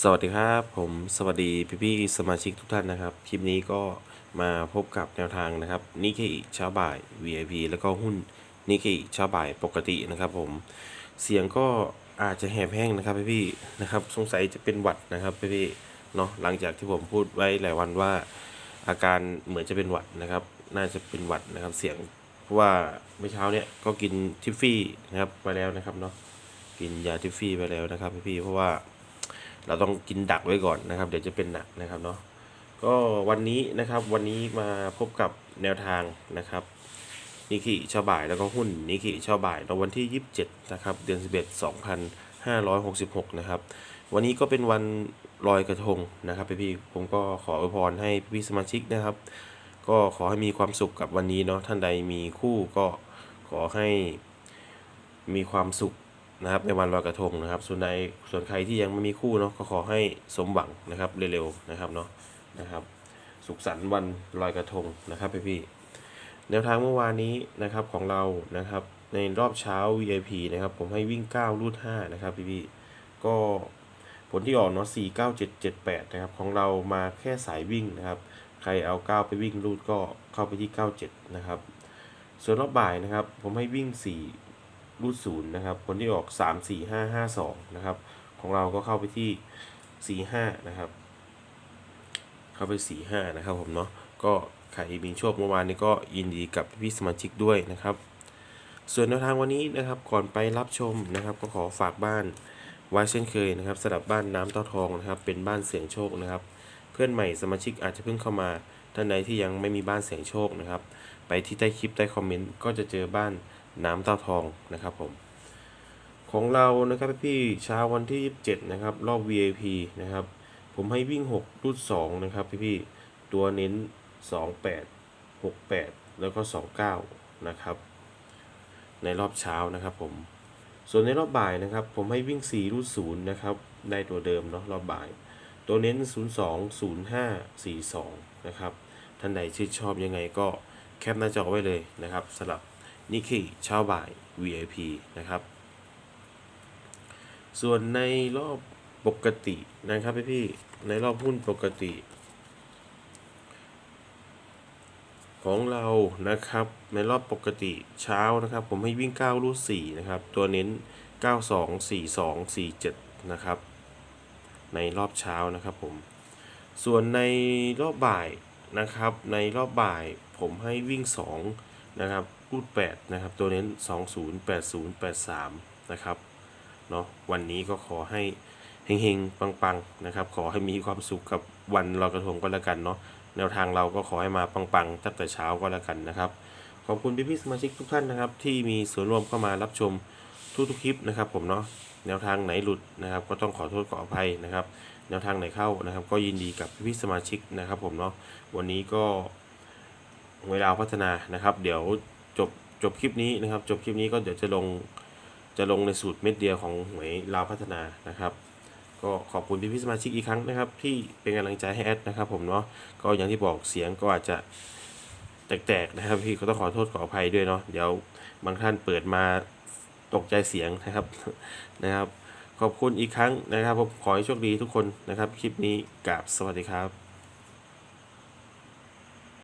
สวัสดีครับผมสวัสดีพี่พี่ๆสมาชิกทุกท่านนะครับ คลิปนี้ก็มาพบกับแนวทางนะครับนิเคอิเช้าบ่าย VIP แล้วก็หุ้นนิเคอิเช้าบ่ายปกตินะครับผมเสียงก็อาจจะแหบแห้งนะครับพี่พี่ๆนะครับสงสัยจะเป็นหวัดนะครับพี่พี่ๆเนาะหลังจากที่ผมพูดไว้หลายวันว่า อาการเหมือนจะเป็นหวัดนะครับ น่าจะเป็นหวัดนะครับเสียงเพราะว่าเมื่อเช้าเนี่ยก็กินทิฟฟี่นะครับไปแล้วนะครับเนาะกินยาทิฟฟี่ไปแล้วนะครับพี่พี่ๆเพราะว่า เราต้องกินดักไว้ก่อนนะครับ เดี๋ยวจะเป็นหนักนะครับเนาะก็วันนี้นะครับวันนี้มาพบกับแนวทางนะครับนิกิชาวบ่ายแล้วก็หุ้นนิกิชาวบ่ายในวันที่ 27นะครับเดือน 11 2566นะครับวันนี้ก็เป็นวันลอยกระทงนะครับพี่ๆผมก็ขออวยพรให้พี่สมาชิกนะครับ ก็ขอให้มีความสุขกับวันนี้เนาะท่านใดมีคู่ก็ขอให้มีความสุข นะครับในวันลอยกระทงนะครับ ส่วนใดส่วนใครที่ยังไม่มีคู่เนาะก็ขอให้สมหวังนะครับเร็วๆนะครับเนาะนะครับ สุขสันต์วันลอยกระทงนะครับพี่ๆแนวทางเมื่อวานนี้นะครับของเรานะครับในรอบเช้า VIP นะครับผมให้วิ่ง 9 รูด 5 นะครับพี่ๆก็ผลที่ออกเนาะ4 9 7 7 8 นะครับ ของเรามาแค่สายวิ่งนะครับ ใครเอา 9 ไปวิ่งรูดก็เข้าไปที่ 97 นะครับ ส่วนรอบบ่ายนะครับ ผมให้วิ่ง 4 รูดศูนย์นะครับ ผลที่ออก 3 4 5 5 2 นะครับ ของเราก็เข้าไปที่ 4 5 นะครับ เข้าไป 4 5 นะครับผมเนาะ ก็ใครมีโชคเมื่อวานนี้ก็ยินดีกับพี่สมาชิกด้วยนะครับ ส่วนแนวทางวันนี้นะครับ ก่อนไปรับชมนะครับ ก็ขอฝากบ้านไว้เช่นเคยนะครับสำหรับบ้านน้ำเต้าทองนะครับ เป็นบ้านเสี่ยงโชคนะครับ เพื่อนใหม่สมาชิกอาจจะเพิ่งเข้ามาท่านใดที่ยังไม่มีบ้านเสี่ยงโชคนะครับ ไปที่ใต้คลิปใต้คอมเมนต์ก็จะเจอบ้าน น้ำเต้าทองนะครับผมของเรานะครับพี่ๆเช้าวันที่ 27 นะครับ รอบ VIP นะครับ ผมให้วิ่ง 6รูด2นะครับพี่ๆตัวเน้น 28 68 แล้วก็ 29 นะครับ ในรอบเช้านะครับผม ส่วนในรอบบ่ายนะครับ ผมให้วิ่ง 4รูด0นะครับ ได้ตัวเดิมเนาะรอบบ่าย ตัวเน้น 02 05 42 นะครับ ท่านใดชื่นชอบยังไงก็แคปหน้าจอไว้เลยนะครับสำหรับ นิกกี้เช้าบ่าย VIP นะครับ ส่วนในรอบปกตินะครับพี่พี่ๆในรอบหุ้นปกติ ของเรานะครับ ในรอบปกติเช้านะครับ ผมให้วิ่ง 9 รูด4นะครับ ตัวเน้น 92 42 47 นะครับ ในรอบเช้านะครับผม ส่วนในรอบบ่ายนะครับ ในรอบบ่ายผมให้วิ่ง 2 นะครับรูด8นะครับ ตัวเน้น 20 80 83 นะครับ เนาะวันนี้ก็ขอให้เฮงๆ ปังๆ นะครับ ขอให้มีความสุขกับวันลอยกระทงก็แล้วกันเนาะ แนวทางเราก็ขอให้มาปังๆ ตั้งแต่เช้าก็แล้วกันนะครับ ขอบคุณพี่ๆสมาชิกทุกท่านนะครับ ที่มีส่วนร่วมเข้ามารับชมทุกๆคลิปนะครับ ผมเนาะ แนวทางไหนหลุดนะครับ ก็ต้องขอโทษขออภัยนะครับ แนวทางไหนเข้านะครับ ก็ยินดีกับพี่ๆสมาชิกนะครับ ผมเนาะ วันนี้ก็ เวยลาวพัฒนานะครับ เดี๋ยวจบจบคลิปนี้นะครับ จบคลิปนี้ก็เดี๋ยวจะลงจะลงในสูตรเม็ดเดียวของหวยลาวพัฒนานะครับก็ขอบคุณพี่พี่สมาชิกอีกครั้งนะครับ ที่เป็นกำลังใจให้แอดนะครับ ผมเนาะก็อย่างที่บอกเสียงก็อาจจะแตกๆนะครับ พี่ก็ต้องขอโทษขออภัยด้วยเนาะเดี๋ยวบางท่านเปิดมาตกใจเสียงนะครับนะครับ ขอบคุณอีกครั้งนะครับผมขอให้โชคดีทุกคนนะครับ คลิปนี้กราบสวัสดีครับ